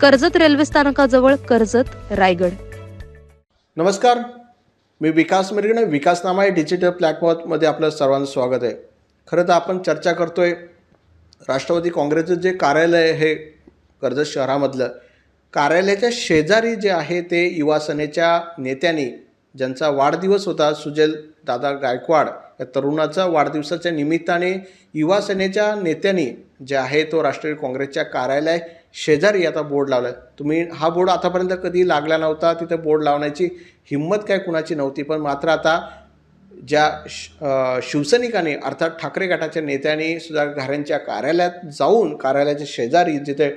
Karjat railway स्थानकाजवळ कर्जत रायगड. नमस्कार. मी विकास मिरगणे विकासनामा या डिजिटल प्लॅटफॉर्ममध्ये आपलं सर्वांचं स्वागत आहे. खरं तर आपण चर्चा करतोय राष्ट्रवादी काँग्रेसचं जे कार्यालय हे कर्जत शहरामधलं. कार्यालयाच्या शेजारी जे आहे ते युवा सेनेच्या नेत्यांनी ज्यांचा वाढदिवस होता सुजल दादा गायकवाड या तरुणाचा वाढदिवसाच्या निमित्ताने युवा सेनेच्या नेत्यांनी जे आहे तो राष्ट्रीय काँग्रेसच्या कार्यालय शेजारी आता बोर्ड लावला तुम्ही हा बोर्ड आतापर्यंत कधी लागला नव्हता? तिथे बोर्ड लावण्याची हिंमत काय कुणाची नव्हती? पण मात्र आता ज्या शिवसैनिकांनी अर्थात ठाकरे गटाच्या नेत्यांनी सुद्धा घाऱ्यांच्या कार्यालयात जाऊन कार्यालयाच्या शेजारी जिथे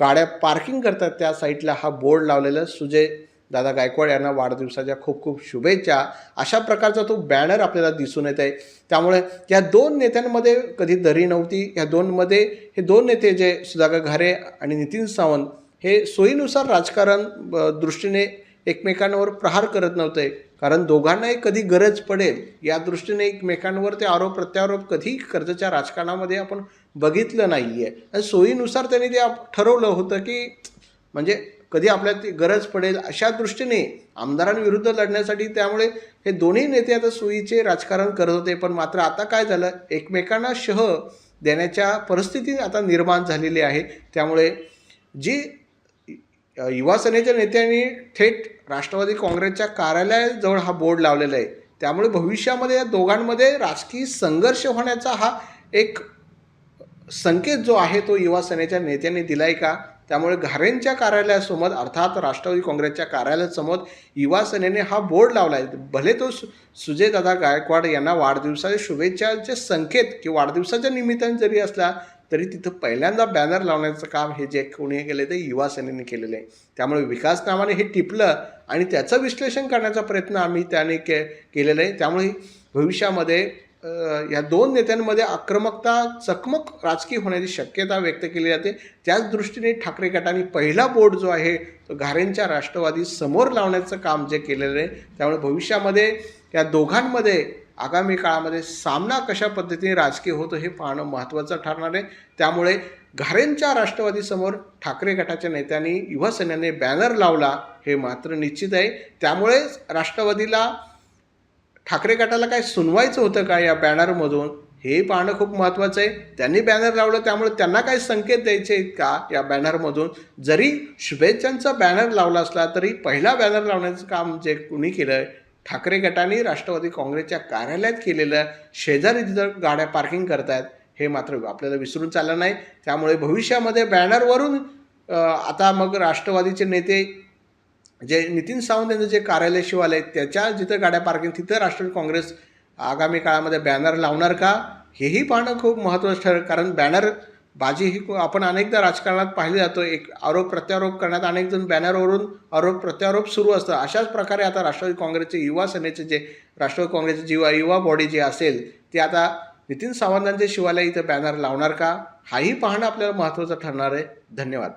गाड्या पार्किंग करतात त्या साईटला हा बोर्ड लावलेला. सुजय दादा गायकवाड यांना वाढदिवसाच्या खूप खूप शुभेच्छा. अशा प्रकारचा तो बॅनर आपल्याला दिसून येत आहे त्यामुळे या दोन नेत्यांमध्ये कधी दरी नव्हती या दोनमध्ये हे दोन नेते जे सुधाकर घारे आणि नितीन सावंत हे सोयीनुसार राजकारण दृष्टीने एकमेकांवर प्रहार करत नव्हते. कारण दोघांनाही कधी गरज पडेल या दृष्टीने एकमेकांवर ते आरोप प्रत्यारोप कधी कर्जच्या राजकारणामध्ये आपण बघितलं नाही आहे आणि सोयीनुसार त्यांनी ते आप- ठरवलं होतं की म्हणजे कधी आपल्याला ती गरज पडेल अशा दृष्टीने आमदारांविरुद्ध लढण्यासाठी त्यामुळे हे दोन्ही नेते आता सोयीचे राजकारण करत होते. पण मात्र आता काय झालं? एकमेकांना शह देण्याच्या परिस्थिती आता निर्माण झालेली आहे. त्यामुळे जी युवा सेनेच्या नेत्यांनी थेट राष्ट्रवादी काँग्रेसच्या कार्यालयाजवळ हा बोर्ड लावलेला आहे. त्यामुळे भविष्यामध्ये या दोघांमध्ये राजकीय संघर्ष होण्याचा हा एक संकेत जो आहे तो युवा सेनेच्या नेत्यांनी आहे का? त्यामुळे घारेंच्या कार्यालयासमोर अर्थात राष्ट्रवादी काँग्रेसच्या कार्यालयासमोर युवा सेनेने हा बोर्ड लावला आहे भले तो सु सुजयदादा गायकवाड यांना वाढदिवसाच्या शुभेच्छाचे संकेत किंवा वाढदिवसाच्या निमित्ताने जरी असला तरी तिथं पहिल्यांदा बॅनर लावण्याचं काम हे जे कोणी केले ते युवा सेनेने केलेलं आहे त्यामुळे विकास नावाने हे टिपलं आणि त्याचं विश्लेषण करण्याचा प्रयत्न आम्ही त्याने के केलेला आहे त्यामुळे भविष्यामध्ये या दोन नेत्यांमध्ये आक्रमकता चकमक राजकीय होण्याची शक्यता व्यक्त केली जाते. त्याच दृष्टीने ठाकरे गटाने पहिला बोर्ड जो आहे तो घारेंच्या राष्ट्रवादी समोर लावण्याचं काम जे केलेलं आहे त्यामुळे भविष्यामध्ये या दोघांमध्ये आगामी काळामध्ये सामना कशा पद्धतीने राजकीय होतो हे पाहणं महत्त्वाचं ठरणार आहे. त्यामुळे घारेंच्या राष्ट्रवादीसमोर ठाकरे गटाच्या नेत्यांनी युवा बॅनर लावला हे मात्र निश्चित आहे. त्यामुळेच राष्ट्रवादीला ठाकरे गटाला काय सुनवायचं होतं का या बॅनरमधून? हे पाहणं खूप महत्त्वाचं आहे. त्यांनी बॅनर लावलं त्यामुळे त्यांना काय संकेत द्यायचे आहेत का या बॅनरमधून? जरी शुभेच्छांचा बॅनर लावला असला तरी पहिला बॅनर लावण्याचं काम जे कुणी केलं ठाकरे गटाने राष्ट्रवादी काँग्रेसच्या कार्यालयात केलेलं शेजारी तिथं गाड्या पार्किंग करतायत हे मात्र आपल्याला विसरून चाललं नाही. त्यामुळे भविष्यामध्ये बॅनरवरून आता मग राष्ट्रवादीचे नेते जे नितीन सावंत यांचं जे कार्यालय शिवालय त्याच्या जिथं गाड्या पार्किंग तिथं राष्ट्रवादी काँग्रेस आगामी काळामध्ये बॅनर लावणार का? हेही पाहणं खूप महत्त्वाचं ठरेल. कारण बॅनर बाजी ही आपण अनेकदा राजकारणात पाहिले जातो. एक आरोप प्रत्यारोप करण्यात अनेक जण बॅनरवरून आरोप प्रत्यारोप सुरू असतं अशाच प्रकारे आता राष्ट्रवादी काँग्रेसचे युवा सेनेचे जे राष्ट्रवादी काँग्रेसचे जीवा युवा बॉडी जे असेल ते आता नितीन सावंतांचे शिवालय इथं बॅनर लावणार का? हाही पाहणं आपल्याला महत्त्वाचं ठरणार आहे. धन्यवाद.